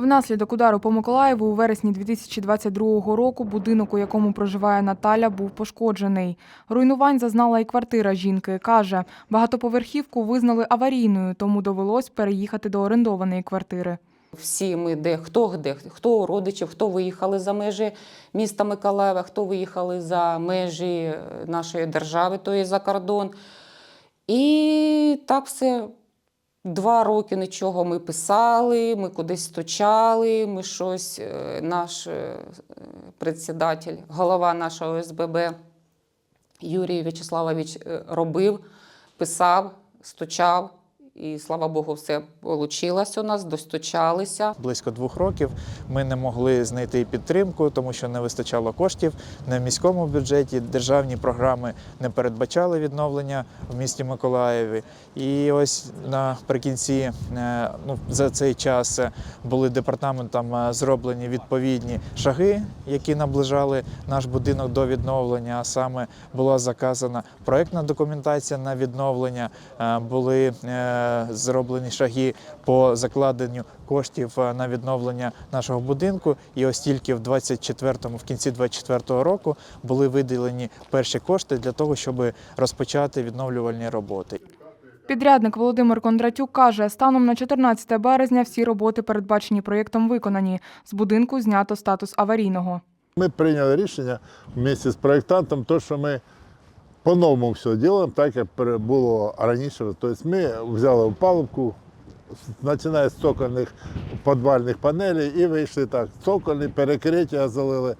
Внаслідок удару по Миколаєву у вересні 2022 року будинок, у якому проживає Наталя, був пошкоджений. Руйнувань зазнала і квартира жінки. Каже, багатоповерхівку визнали аварійною, тому довелось переїхати до орендованої квартири. Всі ми де хто де, хто родичів, хто виїхали за межі міста Миколаєва, хто виїхали за межі е, нашої держави, то є за кордон. І так все. Два роки нічого ми писали, ми кудись стучали, ми щось, е, наш е, председатель, голова нашого СББ Юрій В'ячеславович е, робив, писав, стучав. І слава Богу, все вийшло у нас, достучалися. Близько двох років ми не могли знайти підтримку, тому що не вистачало коштів на міському бюджеті. Державні програми не передбачали відновлення в місті Миколаєві. І ось наприкінці е, ну, за цей час е, були департаментом е, зроблені відповідні шаги, які наближали наш будинок до відновлення. А саме була заказана проектна документація на відновлення, були зроблені шаги по закладенню коштів е, на відновлення нашого будинку. І ось тільки в 24-му, в кінці 24-го року були виділені перші кошти для того, щоб розпочати відновлювальні роботи. Підрядник Володимир Кондратюк каже, станом на 14 березня всі роботи, передбачені проєктом, виконані. З будинку знято статус аварійного. Ми прийняли рішення вместе з проєктантом, то, що ми по-новому все робимо, так як було раніше. Тобто ми взяли опалубку, починає з цокольних підвальних панелей і вийшли так. Цокольні, перекриття залили,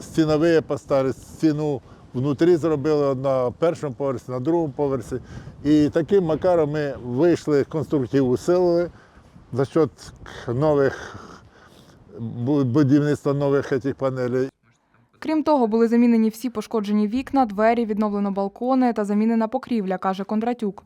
стінові поставили, стіну внутрі зробили на першому поверсі, на другому поверсі. І таким макаром ми вийшли, конструктив усилили за счет нових будівництва нових цих панелей. Крім того, були замінені всі пошкоджені вікна, двері, відновлено балкони та замінена покрівля, каже Кондратюк.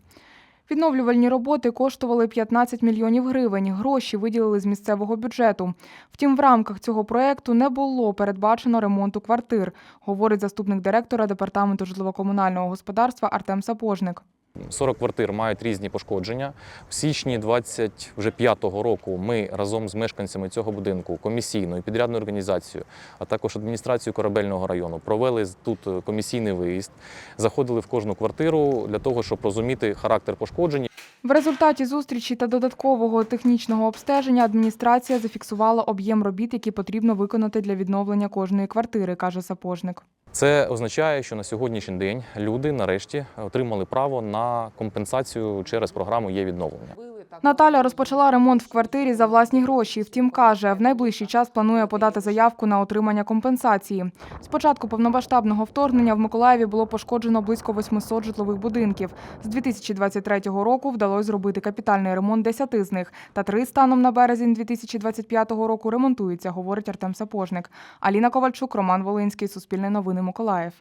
Відновлювальні роботи коштували 15 мільйонів гривень. Гроші виділили з місцевого бюджету. Втім, в рамках цього проекту не було передбачено ремонту квартир, говорить заступник директора департаменту житлово-комунального господарства Артем Сапожник. 40 квартир мають різні пошкодження. В січні 25-го року ми разом з мешканцями цього будинку, комісійною підрядною організацією, а також адміністрацією корабельного району провели тут комісійний виїзд, заходили в кожну квартиру для того, щоб розуміти характер пошкоджень. В результаті зустрічі та додаткового технічного обстеження адміністрація зафіксувала об'єм робіт, які потрібно виконати для відновлення кожної квартири, каже Сапожник. Це означає, що на сьогоднішній день люди нарешті отримали право на компенсацію через програму є відновлення. Наталя розпочала ремонт в квартирі за власні гроші. Втім, каже, в найближчий час планує подати заявку на отримання компенсації. З початку повномасштабного вторгнення в Миколаєві було пошкоджено близько 800 житлових будинків. З 2023 року вдалося зробити капітальний ремонт 10 з них, та три станом на березень 2025 року ремонтуються, говорить Артем Сапожник. Аліна Ковальчук, Роман Волинський, Суспільне новини Миколаїв.